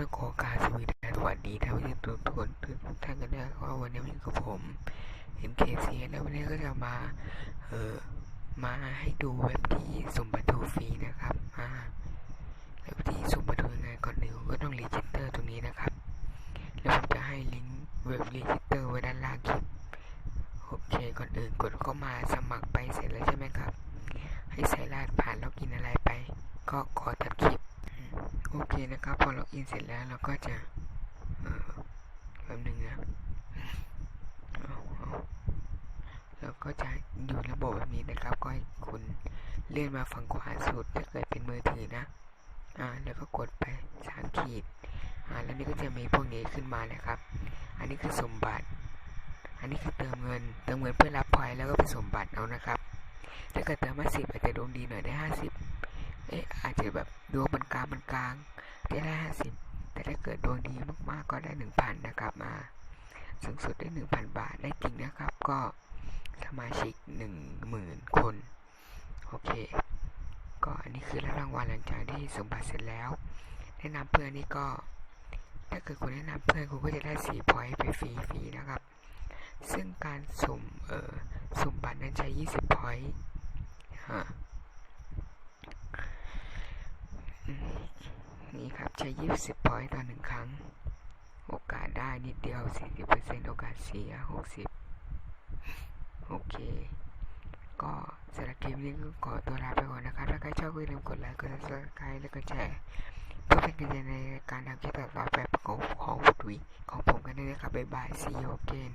ต้องขอกาสวีดสวัสดีท่านผู้ชมทุกคนทุกท่านกันด้วยว่าวันนี้มีกับผม MKC แล้ววันนี้ก็จะมาเออมาให้ดูเว็บที่ส่มบัตูฟรีนะครับมาเว็บที่ส่มบัตูยังไงก่อนหนึ่งก็ต้องรีจิสเตอร์ตรงนี้นะครับ แล้วผมจะให้ลิงก์เว็บรีจิสเตอร์ไว้ด้านล่างคลิปโอเคก่อนอื่นกดเข้ามาสมัครไปเสร็จแล้วใช่ไหมครับ ให้ใส่รหัสผ่านแล้วกินอะไรไป ก็กดตัดคลิป โอเคนะครับ พอล็อกอินเสร็จแล้วเราก็จะแป๊บหนึงนะเอาก็จะอยู่ระบบแบบนี้นะครับ ก็ให้คุณเลื่อนมาฝั่งขวาสุดถ้าเกิดเป็นมือถือนะอ่าแล้วก็กดไปสามขีดอ่าแล้วนี่ก็จะมีพวกนี้ขึ้นมานะครับ อันนี้คือสมบัติ อันนี้คือเติมเงิน เติมเงินเพื่อรับพอยแล้วก็ไปสมบัติเอานะครับ ถ้าเกิดเติมมาสิบอาจจะดวงดีหน่อยได้ห้าสิบเอ๊ะอาจจะแบบดวงมัน กลามันกลางได้ได้ห้าสิบแต่ถ้าเกิดดวงดีมากๆก็ได้หนึ่งพันนะครับมาสูงสุดได้หนึ่งพันบาทได้จริงนะครับ ก็สมาชิกหนึ่งหมื่นคน โอเค ก็อันนี้คือรับรางวัลหลังจากที่สมบัติเสร็จแล้ว แนะนำเพื่อนนี่ก็ ถ้าเกิดคุณแนะนำเพื่อนคุณก็จะได้สี่พอยต์ไปฟรีๆนะครับ ซึ่งการสุ่มเออสุ่มบัตรนั้นใช้ยี่สิบพอยต์ฮะอืมนี่ครับ ใช้ยี่สิบพอยต์ต่อหนึ่งครั้ง โอกาสได้นิดเดียวสี่สิบเปอร์เซ็นต์โอกาสเสียหกสิบโอเค ก็สำหรับคลิปนี้ก็ขอตัวลาไปก่อนนะครับ ถ้าใครชอบก็อย่าลืมกดไลค์ กด subscribe แล้วก็แชร์เพื่อเป็นกำลังใจในการทำคลิปต่อไปของของวุฒิของผมกันด้วยนะครับบ๊ายบาย see you again